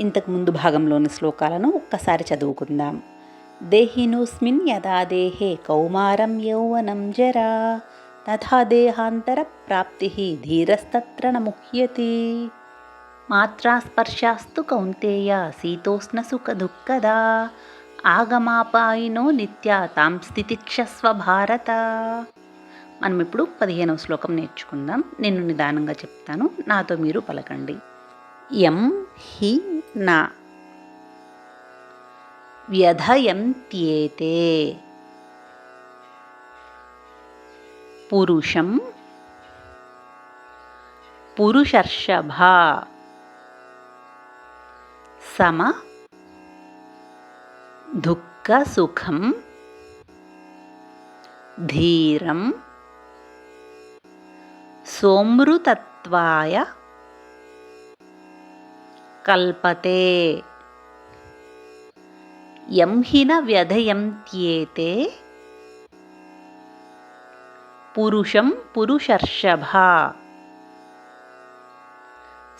ఇంతకు ముందు భాగంలోని శ్లోకాలను ఒక్కసారి చదువుకుందాం. దేహినోస్మిన్ యదా దేహే కౌమారం యౌవనం జరా తథా దేహాంతర ప్రాప్తి ధీరస్తత్ర న మాత్రాస్పర్శాస్తు కౌంతేయ శీతోష్ణ సుఖ దుఃఖదా ఆగమాపాయినో నిత్య తాం స్థితిక్షస్వ భారత మనం ఇప్పుడు పదిహేనవ శ్లోకం నేర్చుకుందాం. నేను నిదానంగా చెప్తాను. నాతో మీరు పలకండి. ఎం హి न। व्यधयन्त्येते पुरुषं पुरुषर्षभा। सम दुःखसुखं धीरं सोमृतत्वाय కల్పతే. ఎంహిన వ్యధయంత్యేతే పురుషం పురుషర్షభ.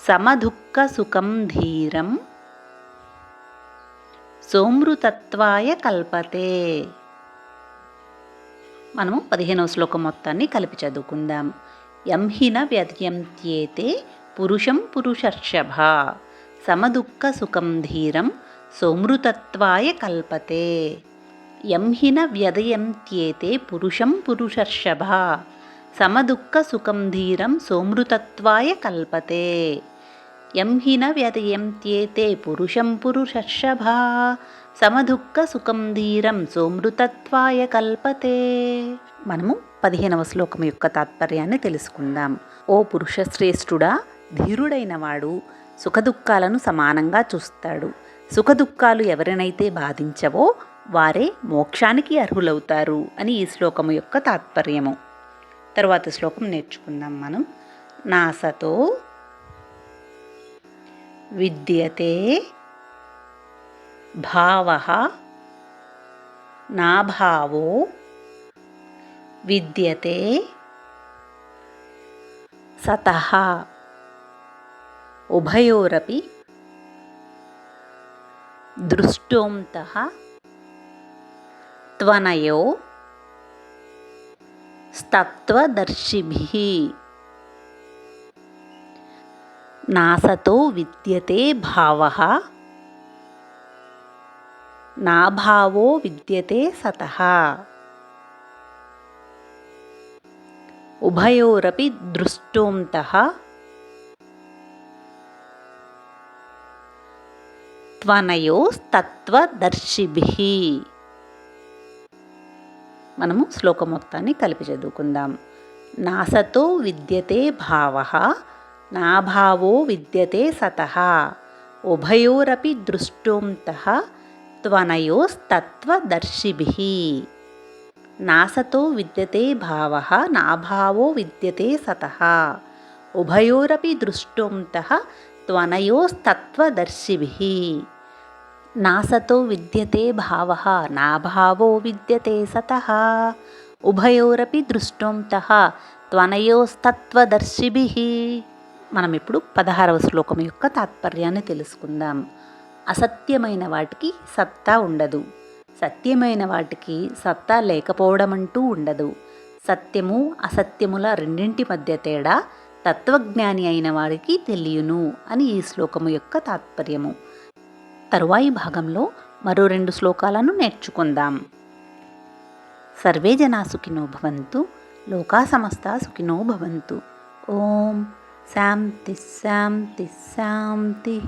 సమదుఃఖసుఖం ధీరం. సోమృతత్వాయ కల్పతే. మనము పదిహేనవ శ్లోకం మొత్తాన్ని కలిపి చదువుకుందాం. ఎంహిన వ్యధయంత్యేతే పురుషం పురుషర్షభ. సమదుఃఖసుఖం ధీరం సోమృతత్వాయ కల్పతే. ఎంహిన వ్యదయంత్యేతే పురుషం పురుషర్షభ. సమదుఃఖసుఖం ధీరం సోమృతత్వాయ కల్పతే. ఎంహిన వ్యదయంత్యేతే పురుషం పురుషర్షభ. సమదుఃఖసుఖం ధీరం సోమృతత్వాయ కల్పతే. మనము పదిహేనవ శ్లోకం యొక్క తాత్పర్యాన్ని తెలుసుకుందాం. ఓ పురుషశ్రేష్ఠుడా ధీరుడైన వాడు సుఖదుఖాలను సమానంగా చూస్తాడు. సుఖదుఖాలు ఎవరినైతే బాధించవో వారే మోక్షానికి అర్హులవుతారు అని ఈ శ్లోకము యొక్క తాత్పర్యము. తరువాత శ్లోకం నేర్చుకుందాం మనం. నాసతో విద్యతే భావ నాభావో విద్యతే సత उभयोरपि दृष्टोऽन्तः त्वनयो स्तत्त्वदर्शिभिः। नासतो विद्यते भावः नाभावो विद्यते सतः। उभयोरपि दृष्टोऽः త్వనయోస్తత్వదర్శిభిः మనము శ్లోకం మొత్తాన్ని కలిపి చదువుకుందాం. నాసతో విద్యతే భావ నాభావో విద్యతే సత ఉభయోరపి దృష్టోంత త్వనయోస్తత్వదర్శిభి. నాసతో విద్యతే భావ నాభావో విద్యతే సత ఉభయోరపి దృష్టోంత త్వనయోస్తత్వదర్శిభి. నాసతో విద్యతే భావ నాభావో విద్యతే సత. ఉభయోరపి దృష్టోంతః త్వనయోస్తత్వదర్శిభి. మనం ఇప్పుడు పదహారవ శ్లోకం యొక్క తాత్పర్యాన్ని తెలుసుకుందాం. అసత్యమైన వాటికి సత్తా ఉండదు. సత్యమైన వాటికి సత్తా లేకపోవడం అంటూ ఉండదు. సత్యము అసత్యముల రెండింటి మధ్య తేడా తత్వజ్ఞాని అయిన వారికి తెలియను అని ఈ శ్లోకము యొక్క తాత్పర్యము. తరువాయి భాగంలో మరో రెండు శ్లోకాలను నేర్చుకుందాం. సర్వే జనా సుఖినో భవంతు లోకా సమస్త సుఖినో భవంతు. ఓం శాంతి శాంతి శాంతి.